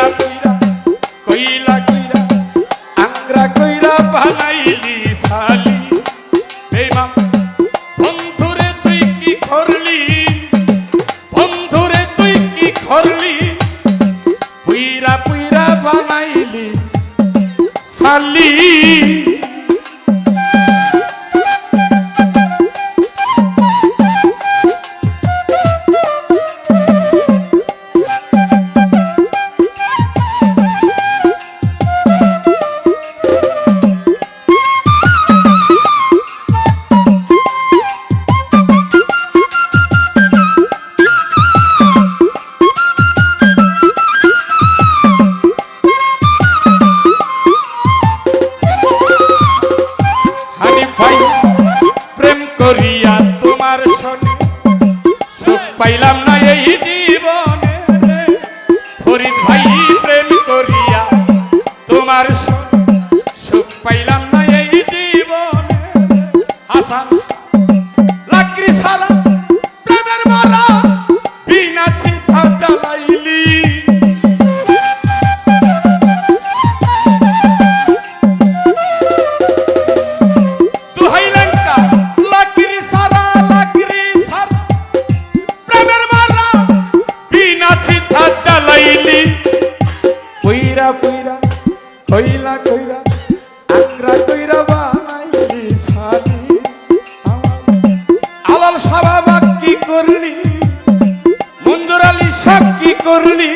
a পাইলাম না এই জীবনে ফরিদ ভাই প্রেম করিয়া তোমার সুখ পাইলাম না এই জীবনে। হাসান লাকড়ি সারা কইরা পইরা, কইলা কইরা আকরা কইরা বানাইলি শালি। আলাল সাবাবাক কি করলি? মঞ্জুর আলী কি করলি?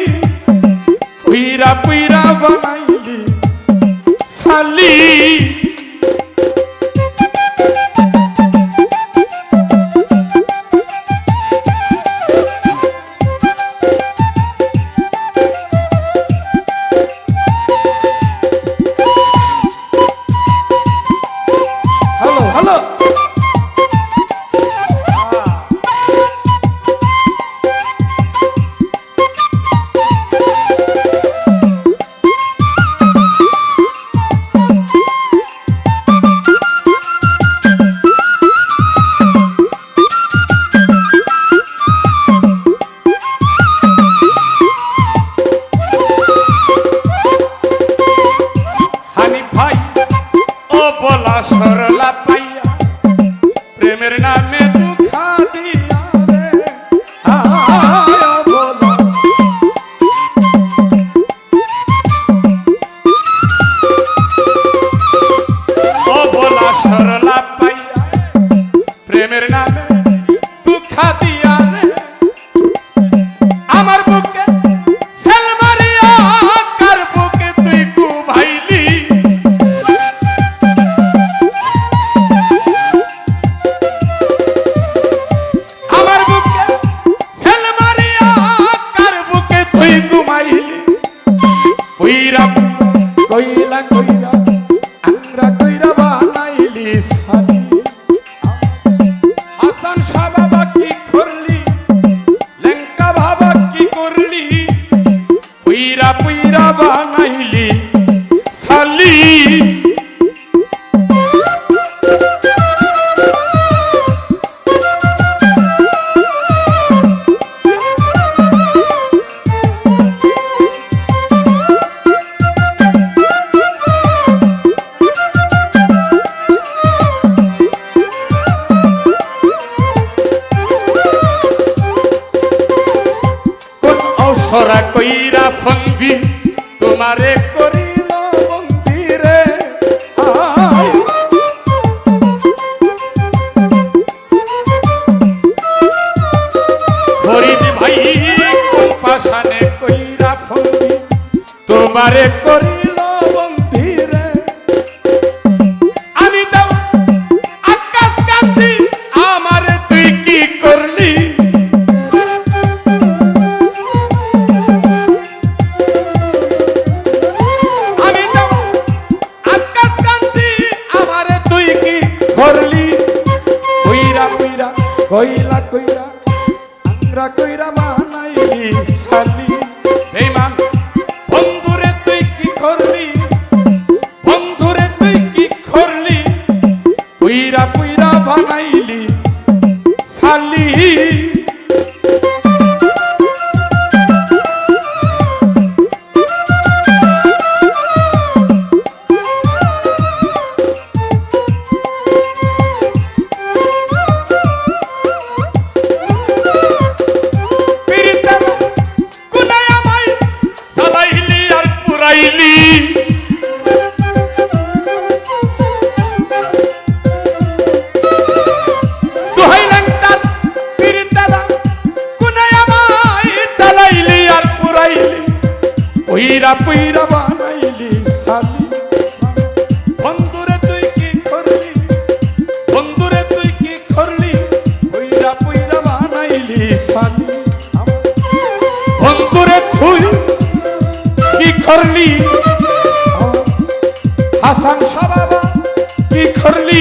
নামে দুঃখাদি হাসান সাহেব সরা কইরা ফঙ্গি তোমারে করিল মন্দিরে। ভাই কোন কইরা ফঙ্গি তোমারে করি mí. কইরা কইরা বানাইলি সালি বন্ধুরে তুই কি করলি? বন্ধুরে তুই কি করলি? কইরা কইরা বানাইলি সালি বন্ধুরে তুই কি করলি? হাসান সাবাবা কি করলি?